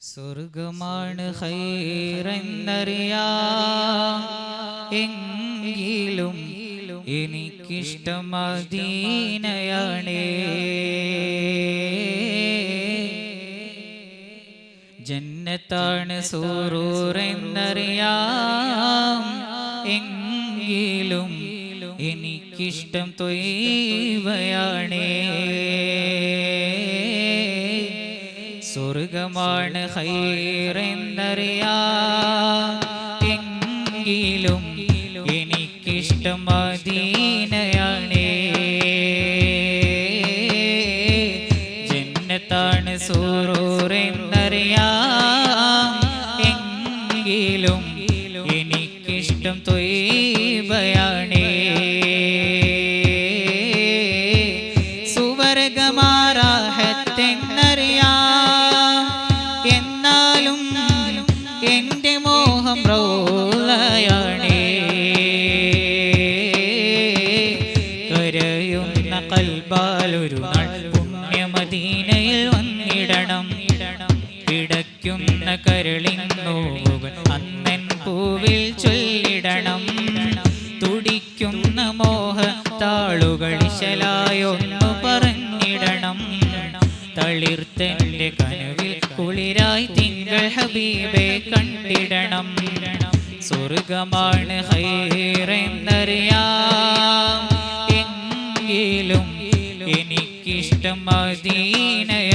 സ്വർഗമാണ് ഹൈറെന്നറിയാ എങ്കിലും എനിക്കിഷ്ടം ജന്നത്താണ് സൂറൂറെന്നറിയാം. എങ്കിലും എനിക്കിഷ്ടം തൊയ്വയാണേ. സ്വർഗമാണ് ഹൈറെന്നറിയാ എങ്കിലും എനിക്കിഷ്ടം മദീനയാണേ. ജന്നത്താണ് സൂറൂറെന്നറിയാം എന്റെ മോഹം റോളയാണേ കരയുന്ന കൽബാലൊരു നാൾ പുണ്യമദീനയിൽ വന്നിടണം. പിടയ്ക്കുന്ന കരളിന്നോവുകൾ അന്നൻ പൂവിൽ ചൊല്ലിടണം. തുടിക്കുന്ന മോഹ താളുകൾ ഇശലായൊന്നു പറഞ്ഞിടണം തളിർത്തന്റെ കനവിൽ കുളിരായി തിങ്കൾ ഹബീബെ കണ്ടിടണം. സ്വർഗമാണ് ഹൈറെന്നറിയാം. എങ്കിലും എനിക്കിഷ്ടം മദീനയാണേ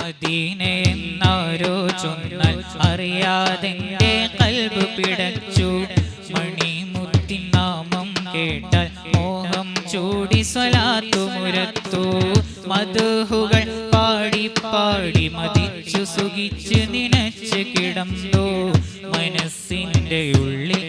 മദീന ചൊന്നൽ അറിയാതെ കൽബ് പിടച്ചു. മണിമുത്തിൻ നാമം കേട്ടാൽ മോഹം ചൂടി സ്വലാത്തു മുരത്തു. മധുഹുകൾ പാടി പാടി മതിച്ചു സുഖിച്ച് നിനച്ച് കിടന്നു. മനസ്സിന്റെ ഉള്ളിൽ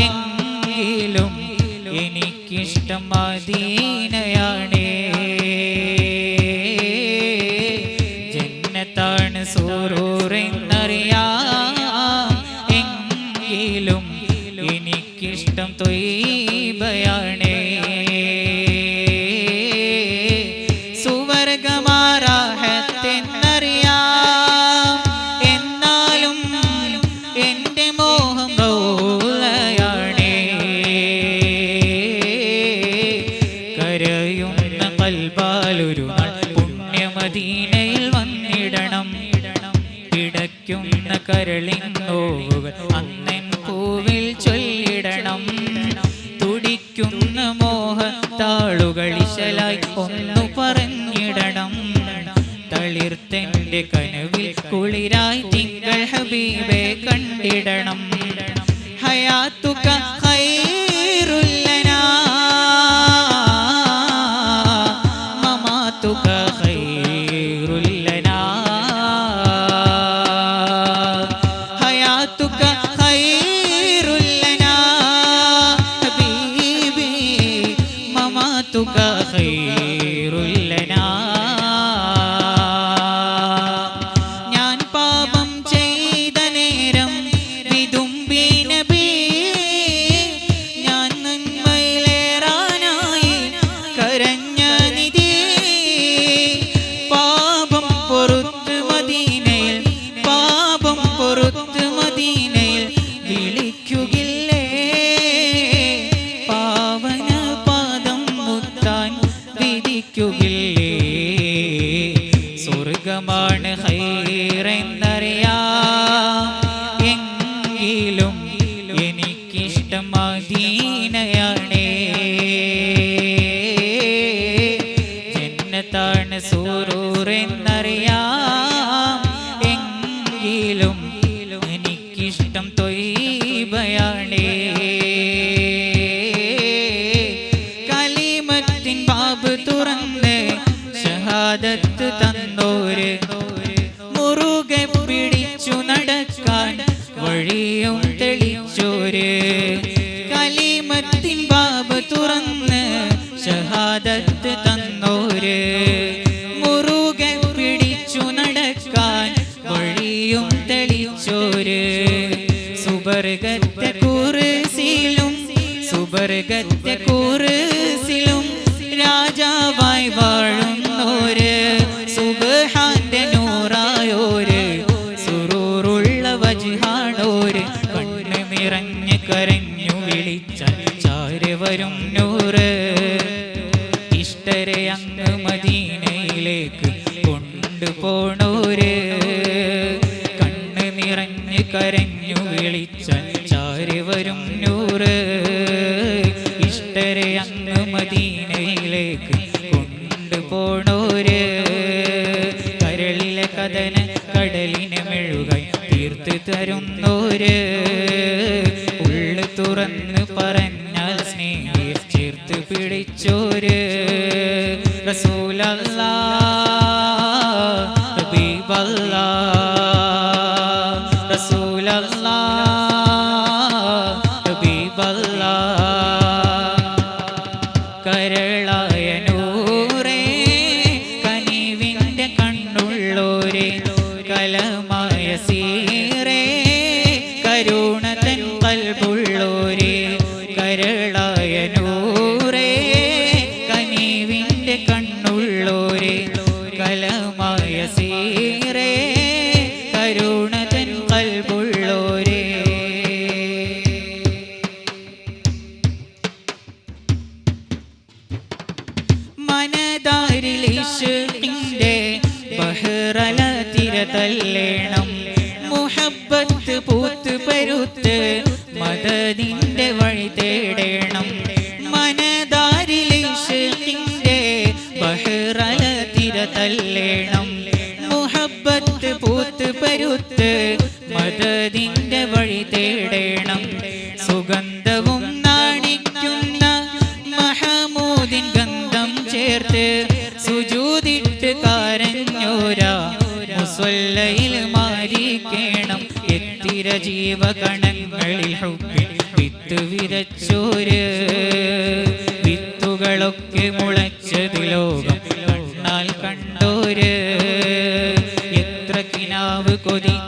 എങ്കിലും എനിക്കിഷ്ടം മദീനയാണേ വന്നിടണം. കിടക്കുന്ന കരളിൻ നോവുകൾ അന്നൻ പൂവിൽ ചൊല്ലിടണം. തുടിക്കുന്ന മോഹ താളുകൾ ഇശലായി ഒന്നു പറഞ്ഞിടണം. തളിർത്തന്റെ കനവിൽ കുളിരായി തിങ്കൾ ഹബീബെ കണ്ടിടണം. ഹയാത്തുക غير മദീനയാണേ ജന്നത്താണ് സൂറൂറെന്നറിയാം. എങ്കിലും എനിക്കിഷ്ടം തൊയ്ബയാണേ. കലിമത്തിൻ ബാബ് തുറന്ന് ഷഹാദത്ത് തന്നോര്. മുറുകെ പിടിച്ചു നടക്കാൻ വഴിയും തെളിച്ചോര്. സുബർഗത്തെ കുറിസിലും സുബർഗത്തെ കുറിസിലും രാജാവായി വാഴുന്നോര് സുബഹാന്റെ നൂറായോര് സുറൂറുള്ള വജിഹാണോര് കണ്ണ് നിറഞ്ഞ് കരഞ്ഞു വിളിച്ച ചാര് വരും നൂറ്. ഇഷ്ടരെ അങ്ങ് മദീനയിലേക്ക് കൊണ്ടുപോണോര് കരളിലെ കടലിന് മെഴുകായി തീർത്ത് തരുന്നോര്. ഉള്ളു തുറന്ന് പറഞ്ഞാൽ സ്നേഹി ചേർത്ത് പിടിച്ചോര്. റസൂലല്ലാ കണ്ണുള്ളോരേ കലമായ സീറേ കരുണതൻ കൽബുള്ളോരേ മനതാരിലിഷിന്റെ ബഹ്റല തിരതല്ലേണം മുഹബത്ത് പൂത്ത് പരുത്ത് മദതിന്റെ മുസ്വല്ലയിൽ മാരിക്കേണം. എത്തിര ജീവകണങ്ങളിൽ ഹുബിൽ വിത്ത് വിതച്ചോര്. വിത്തുകളൊക്കെ മുളച്ചത് ലോകം കണ്ടോര്. എത്ര കിനാവ് കൊതിച്ച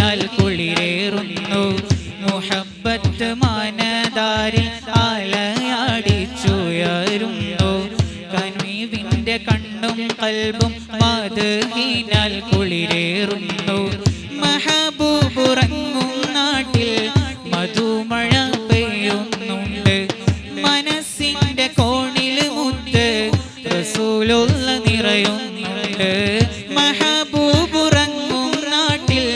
കൽബും മധുഹീനാൽ കുളിരേറുന്നു. മഹബൂബുറങ്ങും നാട്ടിൽ മധുമഴ പെയ്യുന്നുണ്ട്. മനസ്സിന്റെ കോണിൽ മുത്ത് റസൂലുള്ള നിറയുന്നുണ്ട്. മഹബൂബുറങ്ങും നാട്ടിൽ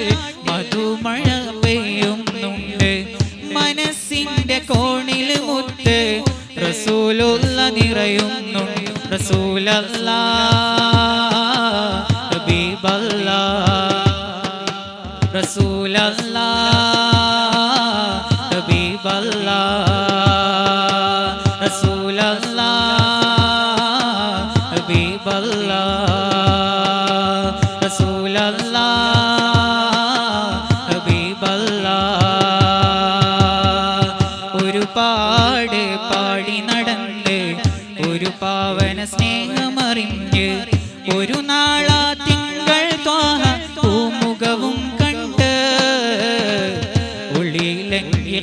മധുമഴ പെയ്യുന്നുണ്ട്. മനസ്സിന്റെ കോണിൽ മുത്ത് റസൂലുള്ള നിറയുന്നുണ്ട്. റസൂലല്ലാ ഹബീബല്ലാ റസൂലല്ലാ ഹബീബല്ലാ റസൂലല്ലാ ഹബീബല്ലാ റസൂലല്ലാ tình yêu